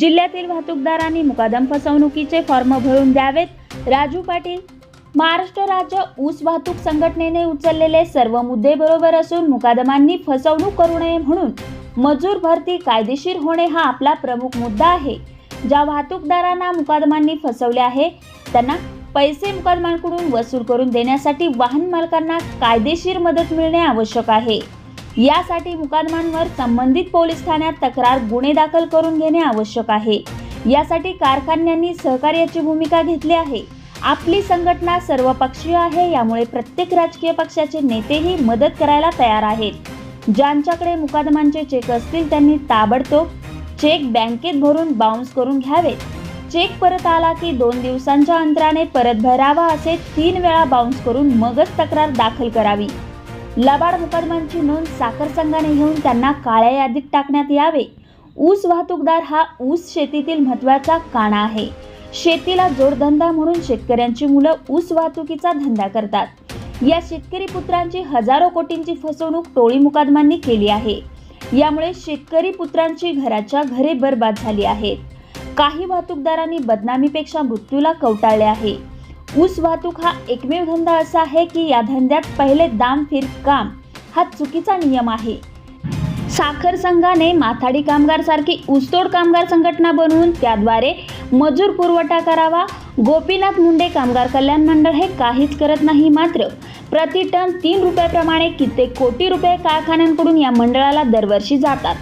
जिल्ह्यातील वाहतूकदारांनी मुकादम फसवणुकीचे फॉर्म भरून द्यावेत. राजू पाटील महाराष्ट्र राज्य ऊस वाहतूक संघटनेने उचललेले सर्व मुद्दे बरोबर असून मुकादमांनी फसवणूक करू नये म्हणून मजूर भरती कायदेशीर होणे हा आपला प्रमुख मुद्दा आहे. ज्या वाहतूकदारांना मुकादमांनी फसवले आहे त्यांना पैसे मुकादमांकडून वसूल करून देण्यासाठी वाहन मालकांना कायदेशीर मदत मिळणे आवश्यक आहे. यासाठी मुकादमांवर संबंधित पोलीस ठाण्यात तक्रार गुन्हे दाखल करून घेणे आवश्यक आहे. यासाठी कारखान्यांनी सहकार्याची भूमिका घेतली आहे. आपली संघटना सर्वपक्षीय आहे यामुळे प्रत्येक राजकीय पक्षाचे नेतेही मदत करायला तयार आहेत. ज्यांच्याकडे मुकादमांचे चेक असतील त्यांनी ताबडतोब चेक बँकेत भरून बाउन्स करून घ्यावेत. चेक परत आला की दोन दिवसांच्या अंतराने परत भरावा असे तीन वेळा बाउन्स करून मगच तक्रार दाखल करावी. लबाड मुकदमांची नोंद साखर संघाने घेऊन त्यांना काळ्या यादीत टाकण्यात यावे. ऊस वाहतूकदार हा ऊस शेतीतील महत्त्वाचा काणा आहे. शेतीला जोडधंदा म्हणून शेतकऱ्यांची मुलं ऊस वाहतुकीचा धंदा करतात. या शेतकरी पुत्रांची हजारो कोटींची फसवणूक टोळी मुकादमांनी केली आहे. यामुळे शेतकरी पुत्रांची घराच्या घरे बरबाद झाली आहेत. काही वाहतूकदारांनी बदनामीपेक्षा मृत्यूला कवटाळले आहे. ऊस वाहतूक हा एकमेव धंदा असा आहे की या धंद्यात पहिले दाम फिर काम. हा चुकीचा नियम आहे. साखर संघाने माथाडी कामगार सारखी ऊसतोड कामगार संघटना बनवून त्याद्वारे मजूर पुरवठा करावा. गोपीनाथ मुंडे कामगार कल्याण मंडळ हे काहीच करत नाही मात्र प्रति टन तीन रुपयाप्रमाणे कित्येक कोटी रुपये कारखान्यांकडून या मंडळाला दरवर्षी जातात.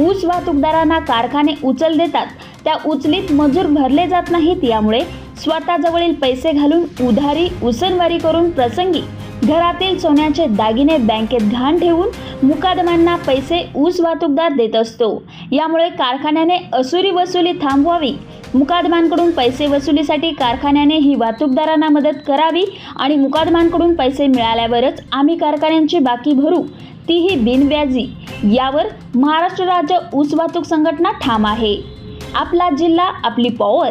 ऊस वाहतूकदारांना कारखाने उचल देतात. त्या उचलीत मजूर भरले जात नाहीत. यामुळे स्वतःजवळील पैसे घालून उधारी उसनवारी करून प्रसंगी घरातील सोन्याचे दागिने बँकेत घाण ठेवून मुकादमांना पैसे ऊस वाहतूकदार देत असतो. यामुळे कारखान्याने असुरी वसुली थांबवावी. मुकादमांकडून पैसे वसुलीसाठी कारखान्याने ही वाहतूकदारांना मदत करावी आणि मुकादमांकडून पैसे मिळाल्यावरच आम्ही कारखान्यांची बाकी भरू. तीही बिनव्याजी. यावर महाराष्ट्र राज्य ऊस वाहतूक संघटना ठाम आहे. आपला जिल्हा आपली power.